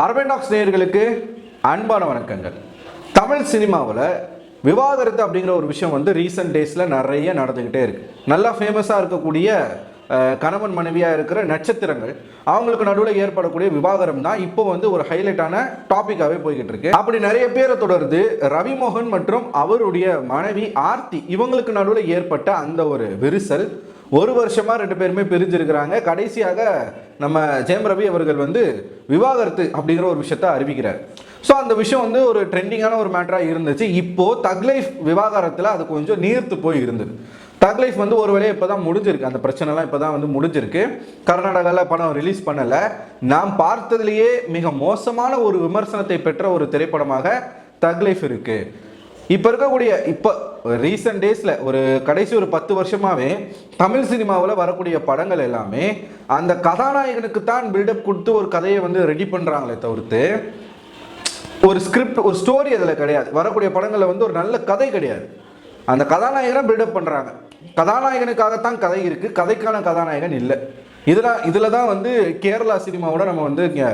அரபெண்டாக்ஸ் நேயர்களுக்கு அன்பான வணக்கங்கள். தமிழ் சினிமாவில் விவாகரத்து அப்படிங்கிற ஒரு விஷயம் வந்து ரீசெண்ட் டேஸில் நிறைய நடந்துக்கிட்டே இருக்குது நல்லா ஃபேமஸாக இருக்கக்கூடிய கணவன் மனைவியாக இருக்கிற நட்சத்திரங்கள் அவங்களுக்கு நடுவில் ஏற்படக்கூடிய விவாகரம் தான் இப்போ வந்து ஒரு ஹைலைட்டான டாப்பிக்காகவே போய்கிட்டு இருக்கு. அப்படி நிறைய பேரை தொடர்ந்து ரவிமோகன் மற்றும் அவருடைய மனைவி ஆர்த்தி இவங்களுக்கு நடுவில் ஏற்பட்ட அந்த ஒரு விரிசல் ஒரு வருஷமாக ரெண்டு பேருமே பிரிஞ்சிருக்கிறாங்க. கடைசியாக நம்ம ஜெயம் ரவி அவர்கள் வந்து விவாகரத்து அப்படிங்கிற ஒரு விஷயத்த அறிவிக்கிறார். ஸோ அந்த விஷயம் வந்து ஒரு ட்ரெண்டிங்கான ஒரு மேட்டராக இருந்துச்சு. இப்போது தக்லைஃப் விவாகரத்தில் அது கொஞ்சம் நீர்த்து போய் இருந்தது. தக் லைஃப் வந்து ஒரு வேலையை இப்போ தான் முடிஞ்சிருக்கு. அந்த பிரச்சனைலாம் இப்போ தான் வந்து முடிஞ்சிருக்கு. கர்நாடகாவில் படம் ரிலீஸ் பண்ணலை. நாம் பார்த்ததுலேயே மிக மோசமான ஒரு விமர்சனத்தை பெற்ற ஒரு திரைப்படமாக தக் லைஃப் இருக்குது இப்போ இருக்கக்கூடிய இப்போ ரீசெண்ட் டேஸில் ஒரு கடைசி ஒரு பத்து வருஷமாகவே தமிழ் சினிமாவில் வரக்கூடிய படங்கள் எல்லாமே அந்த கதாநாயகனுக்கு தான் பில்டப் கொடுத்து ஒரு கதையை வந்து ரெடி பண்ணுறாங்களே தவிர்த்து ஒரு ஸ்கிரிப்ட் ஒரு ஸ்டோரி அதில் கிடையாது. வரக்கூடிய படங்களில் வந்து ஒரு நல்ல கதை கிடையாது. அந்த கதாநாயகனை பில்டப் பண்ணுறாங்க கதாநாயகனுக்காகத்தான் கதை இருக்குது கதைக்கான கதாநாயகன் இல்லை. இதில் இதில் தான் வந்து கேரளா சினிமாவோட நம்ம வந்து இங்கே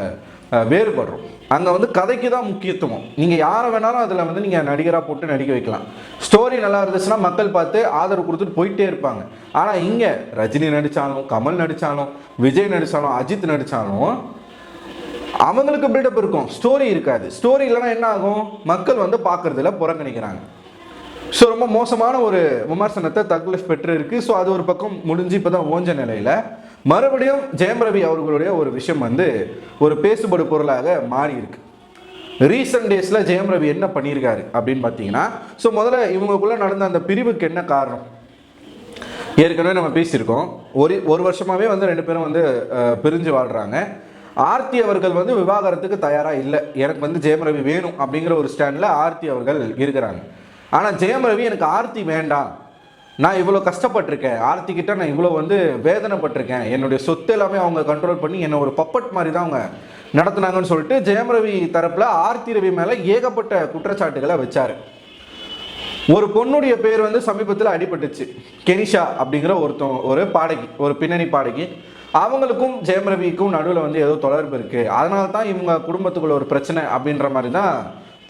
வேறுபடுறோம். அங்கே வந்து கதைக்கு தான் முக்கியத்துவம். நீங்கள் யாரை வேணாலும் அதில் வந்து நீங்கள் நடிகராக போட்டு நடிக்க வைக்கலாம். ஸ்டோரி நல்லா இருந்துச்சுன்னா மக்கள் பார்த்து ஆதரவு கொடுத்துட்டு போயிட்டே இருப்பாங்க. ஆனால் இங்கே ரஜினி நடித்தாலும் கமல் நடித்தாலும் விஜய் நடித்தாலும் அஜித் நடித்தாலும் அவங்களுக்கு பில்டப் இருக்கும். ஸ்டோரி இருக்காது. ஸ்டோரி இல்லைன்னா என்ன ஆகும்? மக்கள் வந்து பார்க்குறதுல புறக்கணிக்கிறாங்க. ஸோ ரொம்ப மோசமான ஒரு விமர்சனத்தை தக்லீஃப் பெற்று இருக்குது ஸோ அது ஒரு பக்கம் முடிஞ்சு இப்போ தான் ஓஞ்ச நிலையில் மறுபடியும் ஜெயம் ரவி அவர்களுடைய ஒரு விஷயம் வந்து ஒரு பேசுபடு பொருளாக மாறி இருக்கு ரீசெண்ட் டேஸில் ஜெயம் ரவி என்ன பண்ணியிருக்காரு அப்படின்னு பார்த்தீங்கன்னா ஸோ முதல்ல இவங்களுக்குள்ள நடந்த அந்த பிரிவுக்கு என்ன காரணம்? ஏற்கனவே நம்ம பேசியிருக்கோம். ஒரு ஒரு வருஷமாகவே வந்து ரெண்டு பேரும் வந்து பிரிஞ்சு வாழ்கிறாங்க ஆர்த்தி அவர்கள் வந்து விவாகரத்துக்கு தயாராக இல்லை. எனக்கு வந்து ஜெயம் ரவி வேணும் அப்படிங்கிற ஒரு ஸ்டாண்டில் ஆர்த்தி அவர்கள் இருக்கிறாங்க. ஆனால் ஜெயம் ரவி எனக்கு ஆர்த்தி வேண்டாம். நான் இவ்வளோ கஷ்டப்பட்டிருக்கேன். ஆர்த்திக்கிட்ட நான் இவ்வளோ வந்து வேதனைப்பட்டிருக்கேன். என்னுடைய சொத்து எல்லாமே அவங்க கண்ட்ரோல் பண்ணி என்னை ஒரு பப்பட் மாதிரி தான் அவங்க நடத்துனாங்கன்னு சொல்லிட்டு ஜெயம் ரவி தரப்பில் ஆர்த்தி ரவி மேலே ஏகப்பட்ட குற்றச்சாட்டுகளை வச்சார். ஒரு பொண்ணுடைய பேர் வந்து சமீபத்தில் அடிபட்டுச்சு. கெனிஷா அப்படிங்கிற ஒருத்தன் ஒரு பாடகி ஒரு பின்னணி பாடகி. அவங்களுக்கும் ஜெயம் ரவிக்கும் நடுவில் வந்து ஏதோ தொடர்பு இருக்குது அதனால தான் இவங்க குடும்பத்துக்குள்ள ஒரு பிரச்சனை அப்படின்ற மாதிரி தான்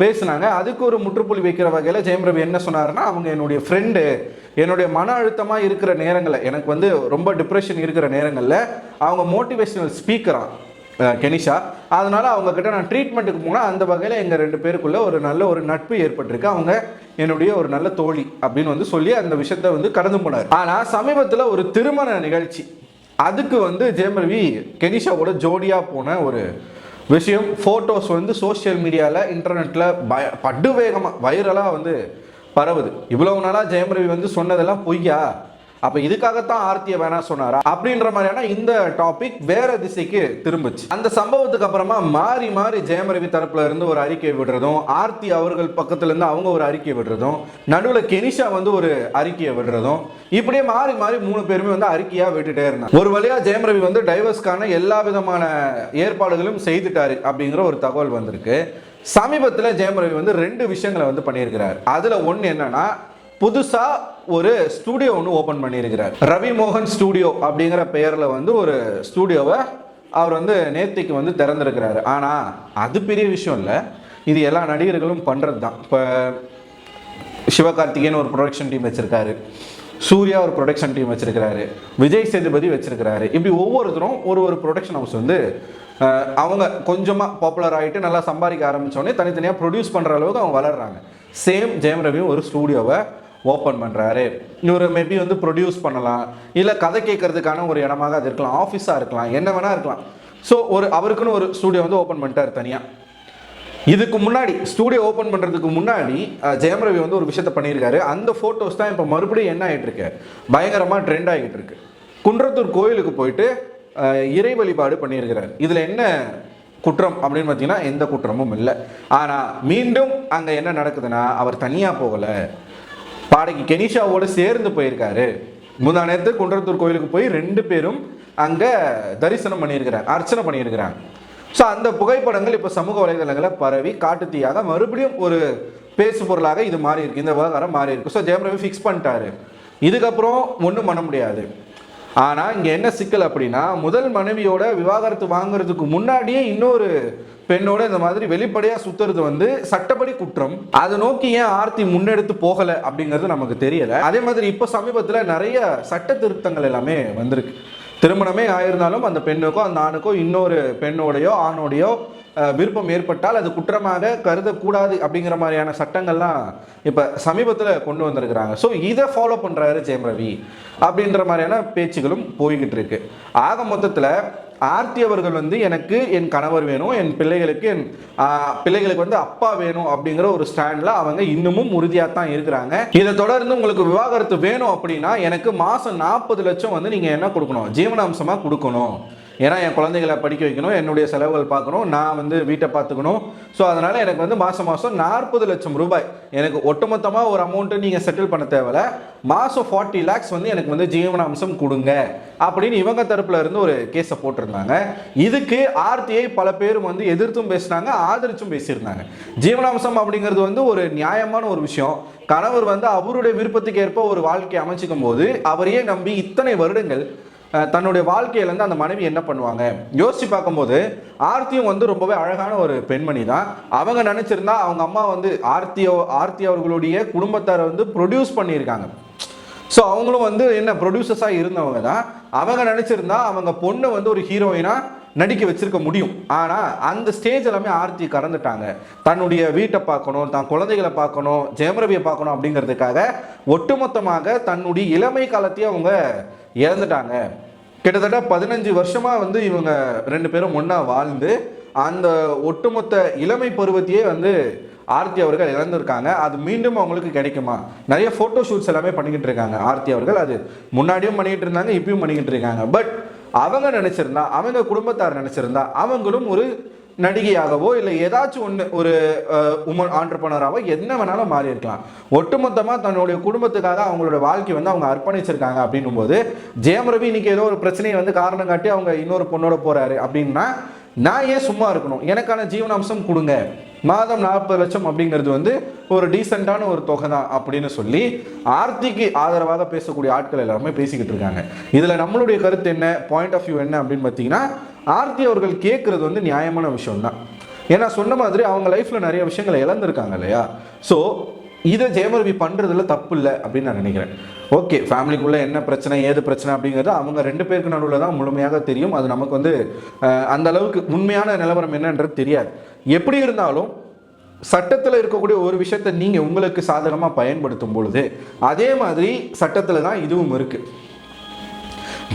பேசுனாங்க. அதுக்கு ஒரு முற்றுப்புள்ளி வைக்கிற வகையில் ஜெயம் ரவி என்ன சொன்னார்னா அவங்க என்னுடைய ஃப்ரெண்டு என்னுடைய மன அழுத்தமாக இருக்கிற நேரங்களில் எனக்கு வந்து ரொம்ப டிப்ரெஷன் இருக்கிற நேரங்களில் அவங்க மோட்டிவேஷனல் ஸ்பீக்கராக கெனிஷா. அதனால் அவங்கக்கிட்ட நான் ட்ரீட்மெண்ட்டுக்கு போனால் அந்த வகையில் எங்கள் ரெண்டு பேருக்குள்ளே ஒரு நல்ல ஒரு நட்பு ஏற்பட்டிருக்கு. அவங்க என்னுடைய ஒரு நல்ல தோழி அப்படின்னு வந்து சொல்லி அந்த விஷயத்த வந்து கடந்து போனார். ஆனால் சமீபத்தில் ஒரு திருமண நிகழ்ச்சி. அதுக்கு வந்து ஜெயம் ரவி கெனிஷாவோட ஜோடியாக போன ஒரு விஷயம் ஃபோட்டோஸ் வந்து சோஷியல் மீடியாவில் இன்டர்நெட்டில் பய படுவேகமாக வைரலாக வந்து பரவுது. இவ்வளவு நாளாக ஜெயம் ரவி வந்து சொன்னதெல்லாம் பொய்யா? அப்ப இதுக்காகத்தான் ஆர்த்தியை வேணாம் சொன்னாரா? அப்படின்ற மாதிரியான இந்த டாபிக் வேற திசைக்கு திரும்புச்சு. அந்த சம்பவத்துக்கு அப்புறமா மாறி மாறி ஜெயம் ரவி தரப்புல இருந்து ஒரு அறிக்கை விடுறதும் ஆர்த்தி அவர்கள் பக்கத்துல இருந்து அவங்க ஒரு அறிக்கை விடுறதும் நடுவில் கெனிஷா வந்து ஒரு அறிக்கையை விடுறதும் இப்படியே மாறி மாறி மூணு பேருமே வந்து அறிக்கையா விட்டுட்டே இருந்தாங்க. ஒரு வழியா ஜெயம் ரவி வந்து டைவர்ஸ்க்கான எல்லா விதமான ஏற்பாடுகளும் செய்துட்டாரு அப்படிங்கிற ஒரு தகவல் வந்திருக்கு. சமீபத்தில் ஜெயம் ரவி வந்து ரெண்டு விஷயங்களை வந்து பண்ணியிருக்கிறார். அதில் ஒன்று என்னன்னா புதுசாக ஒரு ஸ்டூடியோ ஒன்று ஓப்பன் பண்ணியிருக்கிறார். ரவி மோகன் ஸ்டூடியோ அப்படிங்கிற பெயரில் வந்து ஒரு ஸ்டூடியோவை அவர் வந்து நேத்திக்கு வந்து திறந்திருக்கிறாரு. ஆனால் அது பெரிய விஷயம் இல்லை. இது எல்லா நடிகர்களும் பண்ணுறது தான் இப்போ சிவகார்த்திகேயன் ஒரு ப்ரொடக்ஷன் டீம் வச்சுருக்காரு. சூர்யா ஒரு ப்ரொடக்ஷன் டீம் வச்சுருக்கிறாரு. விஜய் சேதுபதி வச்சுருக்கிறாரு. இப்படி ஒவ்வொருத்தரும் ஒரு ஒரு ப்ரொடக்ஷன் ஹவுஸ் வந்து அவங்க கொஞ்சமாக பாப்புலர் ஆகிட்டு நல்லா சம்பாதிக்க ஆரம்பித்தோடனே தனித்தனியாக ப்ரொடியூஸ் பண்ணுற அளவுக்கு அவங்க வளர்றாங்க. சேம் ஜெயம் ரவியும் ஒரு ஸ்டூடியோவை ஓப்பன் பண்ணுறாரு இவர் மேபி வந்து ப்ரொடியூஸ் பண்ணலாம். இல்லை கதை கேட்கறதுக்கான ஒரு இடமாக அது இருக்கலாம். ஆஃபீஸாக இருக்கலாம். என்ன வேணால் இருக்கலாம். ஸோ ஒரு அவருக்குன்னு ஒரு ஸ்டூடியோ வந்து ஓப்பன் பண்ணிட்டார் தனியாக இதுக்கு முன்னாடி ஸ்டூடியோ ஓப்பன் பண்ணுறதுக்கு முன்னாடி ஜெயம் ரவி வந்து ஒரு விஷயத்த பண்ணியிருக்காரு. அந்த ஃபோட்டோஸ் தான் இப்போ மறுபடியும் என்ன ஆகிட்டு இருக்கு? பயங்கரமாக ட்ரெண்ட் ஆகிட்டு இருக்கு. குன்றத்தூர் கோயிலுக்கு போயிட்டு இறை வழிபாடு பண்ணியிருக்கிறார். இதில் என்ன குற்றம் அப்படின்னு பார்த்தீங்கன்னா எந்த குற்றமும் இல்லை. ஆனால் மீண்டும் அங்கே என்ன நடக்குதுன்னா அவர் தனியாக போகலை. பாடகி கெனிஷாவோடு சேர்ந்து போயிருக்காரு. முந்தா நேரத்து குன்றத்தூர் கோயிலுக்கு போய் ரெண்டு பேரும் அங்கே தரிசனம் பண்ணியிருக்கிறாங்க அர்ச்சனை பண்ணியிருக்கிறாங்க. ஸோ அந்த புகைப்படங்கள் இப்போ சமூக வலைதளங்களில் பரவி காட்டுத்தீயாக மறுபடியும் ஒரு பேசு பொருளாக இது மாறி இருக்கு இந்த விவகாரம் மாறி இருக்கு ஸோ ஜெயம் ரவி ஃபிக்ஸ் பண்ணிட்டாரு. இதுக்கப்புறம் ஒன்றும் பண்ண முடியாது. ஆனால் இங்கே என்ன சிக்கல் அப்படின்னா முதல் மனைவியோட விவாகரத்து வாங்குறதுக்கு முன்னாடியே இன்னொரு பெண்ணோட இந்த மாதிரி வெளிப்படையாக சுத்துறது வந்து சட்டப்படி குற்றம். அதை நோக்கி ஏன் ஆர்த்தி முன்னெடுத்து போகலை அப்படிங்கிறது நமக்கு தெரியல. அதே மாதிரி இப்போ சமீபத்தில் நிறைய சட்ட திருத்தங்கள் எல்லாமே வந்திருக்கு. திருமணமே ஆயிருந்தாலும் அந்த பெண்ணுக்கோ அந்த ஆணுக்கோ இன்னொரு பெண்ணோடையோ ஆணோடையோ விருப்பம் ஏற்பட்டால் அது குற்றமாக கருதக்கூடாது அப்படிங்கிற மாதிரியான சட்டங்கள்லாம் இப்போ சமீபத்தில் கொண்டு வந்திருக்கிறாங்க. ஸோ இதை ஃபாலோ பண்ணுறாரு ஜெயம் ரவி அப்படின்ற மாதிரியான பேச்சுகளும் போய்கிட்டு இருக்கு. ஆக மொத்தத்தில் ஆர்த்தி அவர்கள் வந்து எனக்கு என் கணவர் வேணும் என் பிள்ளைகளுக்கு என் பிள்ளைகளுக்கு வந்து அப்பா வேணும் அப்படிங்கிற ஒரு ஸ்டாண்டில் அவங்க இன்னமும் உறுதியாக தான் இருக்கிறாங்க. இதை தொடர்ந்து உங்களுக்கு விவாகரத்து வேணும் அப்படின்னா எனக்கு மாதம் நாற்பது லட்சம் வந்து நீங்கள் என்ன கொடுக்கணும்? ஜீவனாம்சமாக கொடுக்கணும். ஏன்னா என் குழந்தைகளை படிக்க வைக்கணும் என்னுடைய செலவுகள் பார்க்கணும் நான் வந்து வீட்டை பார்த்துக்கணும். ஸோ அதனால் எனக்கு வந்து மாதம் மாதம் நாற்பது லட்சம் ரூபாய். எனக்கு ஒட்டுமொத்தமாக ஒரு அமௌண்ட்டு நீங்கள் செட்டில் பண்ண தேவையில்ல. மாதம் ஃபார்ட்டி லேக்ஸ் வந்து எனக்கு வந்து ஜீவனாம்சம் கொடுங்க. அப்படின்னு இவங்க தரப்புல இருந்து ஒரு கேஸை போட்டிருந்தாங்க. இதுக்கு ஆர்த்தியை பல பேரும் வந்து எதிர்த்தும் பேசினாங்க ஆதரிச்சும் பேசியிருந்தாங்க. ஜீவனாம்சம் அப்படிங்கிறது வந்து ஒரு நியாயமான ஒரு விஷயம். கணவர் வந்து அவருடைய விருப்பத்துக்கு ஏற்ப ஒரு வாழ்க்கையை அமைச்சிக்கும் போது அவரையே நம்பி இத்தனை வருடங்கள் தன்னுடைய வாழ்க்கையிலேருந்து அந்த மனைவி என்ன பண்ணுவாங்க? யோசித்து பார்க்கும்போது ஆர்த்தியும் வந்து ரொம்பவே அழகான ஒரு பெண்மணி தான். அவங்க நினச்சிருந்தா அவங்க அம்மா வந்து ஆர்த்தியோ ஆர்த்தி அவர்களுடைய குடும்பத்தாரை வந்து ப்ரொடியூஸ் பண்ணியிருக்காங்க. ஸோ அவங்களும் வந்து என்ன ப்ரொடியூசர்ஸாக இருந்தவங்க தான். அவங்க நினச்சிருந்தா அவங்க பொண்ணை வந்து ஒரு ஹீரோயினாக நடிக்க வச்சிருக்க முடியும். ஆனால் அந்த ஸ்டேஜ் எல்லாமே ஆர்த்தி கடந்துட்டாங்க. தன்னுடைய வீட்டை பார்க்கணும் தான் குழந்தைகளை பார்க்கணும் ஜெயமரவியை பார்க்கணும் அப்படிங்கிறதுக்காக ஒட்டுமொத்தமாக தன்னுடைய இளமை காலத்தையே அவங்க இழந்துட்டாங்க. கிட்டத்தட்ட பதினஞ்சு வருஷமாக வந்து இவங்க ரெண்டு பேரும் ஒன்றா வாழ்ந்து அந்த ஒட்டுமொத்த இளமை பருவத்தையே வந்து ஆர்த்தி அவர்கள் இழந்திருக்காங்க. அது மீண்டும் அவங்களுக்கு கிடைக்குமா? நிறைய ஃபோட்டோ ஷூட்ஸ் எல்லாமே பண்ணிக்கிட்டு இருக்காங்க. ஆர்த்தி அவர்கள் அது முன்னாடியும் பண்ணிக்கிட்டு இருந்தாங்க இப்பயும் பண்ணிக்கிட்டு இருக்காங்க. பட் அவங்க நினச்சிருந்தா அவங்க குடும்பத்தார் நினச்சிருந்தா அவங்களும் ஒரு நடிகையாகவோ இல்லை ஏதாச்சும் ஒன்று ஒரு உமன் ஆண்டர்பனராகவோ என்ன வேணாலும் மாறி இருக்கலாம். ஒட்டுமொத்தமாக தன்னுடைய குடும்பத்துக்காக அவங்களோட வாழ்க்கை வந்து அவங்க அர்ப்பணிச்சிருக்காங்க அப்படின்னும் போது ஜெயம் ரவி இன்னைக்கு ஏதோ ஒரு பிரச்சனையை வந்து காரணம் காட்டி அவங்க இன்னொரு பொண்ணோட போகிறாரு அப்படின்னா நான் ஏன் சும்மா இருக்கணும்? எனக்கான ஜீவனாம்சம் கொடுங்க. மாதம் நாற்பது லட்சம் அப்படிங்கிறது வந்து ஒரு டீசெண்டான ஒரு தொகை தான் அப்படின்னு சொல்லி ஆர்த்திக்கு ஆதரவாக பேசக்கூடிய ஆட்கள் எல்லாருமே பேசிக்கிட்டு இருக்காங்க. இதில் நம்மளுடைய கருத்து என்ன? பாயிண்ட் ஆஃப் வியூ என்ன அப்படின்னு பார்த்தீங்கன்னா ஆர்த்தி அவர்கள் கேட்குறது வந்து நியாயமான விஷயம் தான் ஏன்னா சொன்ன மாதிரி அவங்க லைஃப்பில் நிறைய விஷயங்களை இழந்திருக்காங்க இல்லையா? ஸோ இதை ஜெயமரவி பண்ணுறதுல தப்பு இல்லை அப்படின்னு நான் நினைக்கிறேன். ஓகே ஃபேமிலிக்குள்ளே என்ன பிரச்சனை ஏது பிரச்சனை அப்படிங்கிறது அவங்க ரெண்டு பேருக்கு நடுவில் தான் முழுமையாக தெரியும். அது நமக்கு வந்து அந்த அளவுக்கு உண்மையான நிலவரம் என்னன்றது தெரியாது. எப்படி இருந்தாலும் சட்டத்தில் இருக்கக்கூடிய ஒரு விஷயத்தை நீங்கள் உங்களுக்கு சாதகமாக பயன்படுத்தும் பொழுது அதே மாதிரி சட்டத்தில் தான் இதுவும் இருக்குது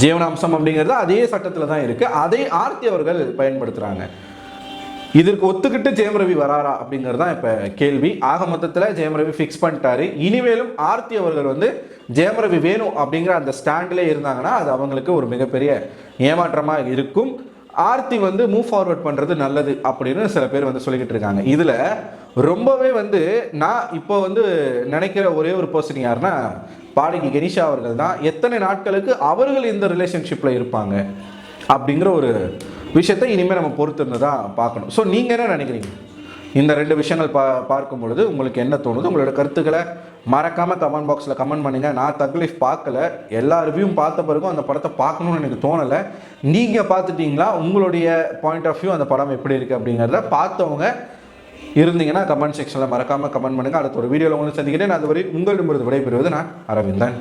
ஜீவனாம்சம் அப்படிங்கிறது அதே சட்டத்தில் தான் இருக்குது அதை ஆர்த்தி அவர்கள் பயன்படுத்துகிறாங்க இதற்கு ஒத்துக்கிட்டு ஜெயம் ரவி வராரா அப்படிங்கிறது தான் இப்போ கேள்வி. ஆக மொத்தத்தில் ஜெயம் ரவி ஃபிக்ஸ் பண்ணிட்டாரு. இனிமேலும் ஆர்த்தி அவர்கள் வந்து ஜெயம் ரவி வேணும் அப்படிங்கிற அந்த ஸ்டாண்டிலே இருந்தாங்கன்னா அது அவங்களுக்கு ஒரு மிகப்பெரிய ஏமாற்றமாக இருக்கும். ஆர்த்தி வந்து மூவ் ஃபார்வர்ட் பண்ணுறது நல்லது அப்படின்னு சில பேர் வந்து சொல்லிக்கிட்டு இருக்காங்க. இதில் ரொம்பவே வந்து நான் இப்போ வந்து நினைக்கிற ஒரே ஒரு பர்சன் யாருன்னா பாடகி கெனிஷா அவர்கள் தான் எத்தனை நாட்களுக்கு அவர்கள் இந்த ரிலேஷன்ஷிப்பில் இருப்பாங்க அப்படிங்கிற ஒரு விஷயத்தை இனிமேல் நம்ம பொறுத்திருந்து தான் பார்க்கணும். ஸோ நீங்கள் என்ன நினைக்கிறீங்க? இந்த ரெண்டு விஷயங்கள் பா பார்க்கும் பொழுது உங்களுக்கு என்ன தோணுது? உங்களோட கருத்துக்களை மறக்காமல் கமெண்ட் பாக்ஸில் கமெண்ட் பண்ணுங்கள் நான் தக்லீஃப் பார்க்கல. எல்லா ரிவ்யூவும் பார்த்த பிறகும் அந்த படத்தை பார்க்கணும்னு எனக்கு தோணலை. நீங்கள் பார்த்துட்டீங்களா? உங்களுடைய பாயிண்ட் ஆஃப் வியூ அந்த படம் எப்படி இருக்குது அப்படிங்கிறத பார்த்தவங்க இருந்தீங்கன்னா கமெண்ட் செக்ஷனில் மறக்காமல் கமெண்ட் பண்ணுங்கள் அடுத்த ஒரு வீடியோவில் உங்களுக்கு சந்திக்கிறேன். அதுவரை உங்களிடமிருந்து விடைபெறுவது நான் அரவிந்தன்.